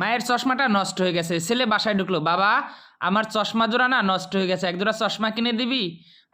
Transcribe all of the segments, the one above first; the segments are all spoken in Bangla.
মায়ের চশমাটা নষ্ট হয়ে গেছে। ছেলে বাসায় ঢুকলো, বাবা, আমার চশমা জোড়া না নষ্ট হয়ে গেছে এক জোড়া চশমা কিনে দিবি?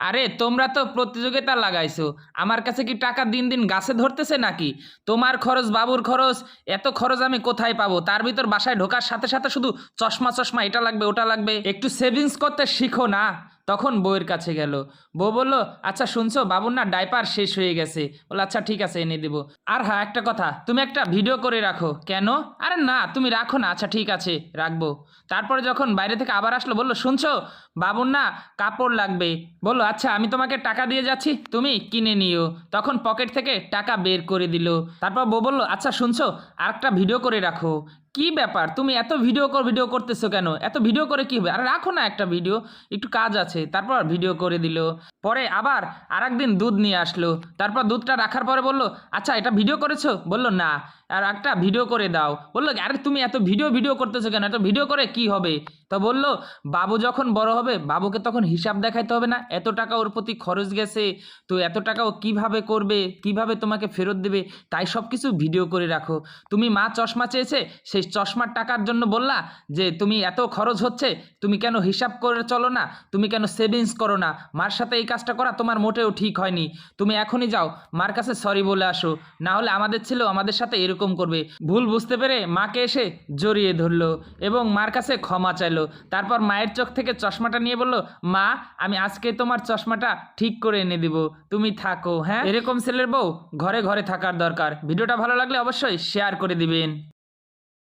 আরে, তোমরা তো প্রতিযোগিতা লাগাইছো, আমার কাছে কি টাকা দিন দিন গাছে ধরতেছে নাকি? তোমার খরচ, বাবুর খরচ, এত খরচ আমি কোথায় পাবো? তার ভিতর বাসায় ঢোকার সাথে সাথে শুধু চশমা চশমা, এটা লাগবে, ওটা লাগবে। একটু সেভিংস করতে শিখো না। তখন বউয়ের কাছে গেল। বউ বলল আচ্ছা শুনছো? বাবুর না ডাইপার শেষ হয়ে গেছে। বলে আচ্ছা ঠিক আছে, এনে দেবো। আর হ্যাঁ একটা কথা, তুমি একটা ভিডিও করে রাখো। কেন? আরে না, তুমি রাখো না। আচ্ছা ঠিক আছে, রাখব। তারপরে যখন বাইরে থেকে আবার আসলো, বলল, শুনছো? বাবুর না কাপড় লাগবে। বলল আচ্ছা আমি তোমাকে টাকা দিয়ে যাচ্ছি, তুমি কিনে নিও। তখন পকেট থেকে টাকা বের করে দিল। তারপর বউ বলল আচ্ছা শুনছো? আর একটা ভিডিও করে রাখো। কি ব্যাপার? তুমি এত ভিডিও কর ভিডিও করতেছো কেন? এত ভিডিও করে কি হবে? আর রাখো না একটা ভিডিও একটু কাজ আছে। তারপর ভিডিও করে দিল। পরে আবার আর একদিন দুধ নিয়ে আসলো। তারপর দুধটা রাখার পরে বলল আচ্ছা এটা ভিডিও করেছ? বলল, না। আর একটা ভিডিও করে দাও। বলল, আরে তুমি এত ভিডিও ভিডিও করতেছো কেন? এত ভিডিও করে কি হবে? তো বলল, বাবু যখন বড় হবে, বাবুকে তখন হিসাব দেখাইতে হবে না? এত টাকা ওর প্রতি খরচ গেছে, তো এত টাকা ও কীভাবে করবে? কীভাবে তোমাকে ফেরত দেবে? তাই সব কিছু ভিডিও করে রাখো। তুমি মা চশমা চেয়েছে, সেই চশমার টাকার জন্য বললা যে, তুমি এত খরচ হচ্ছে, তুমি কেন হিসাব করে চলো না? তুমি কেন সেভিংস করো না? মার সাথে এই কাজটা করা তোমার মোটেও ঠিক হয়নি। তুমি এখনই যাও, মার কাছে সরি বলে আসো। না হলে আমাদের ছেলেও আমাদের সাথে এরকম করবে। ভুল বুঝতে পেরে মাকে এসে জড়িয়ে ধরলো এবং মার কাছে ক্ষমা চাইলো। তারপর মায়ের চোখ থেকে চশমাটা নিয়ে বলল, মা, আমি আজকে তোমার চশমাটা ঠিক করে এনে দিব। তুমি থাকো হ্যাঁ? এরকম ছেলের বউ ঘরে ঘরে থাকার দরকার। ভিডিওটা ভালো লাগলে অবশ্যই শেয়ার করে দিবেন।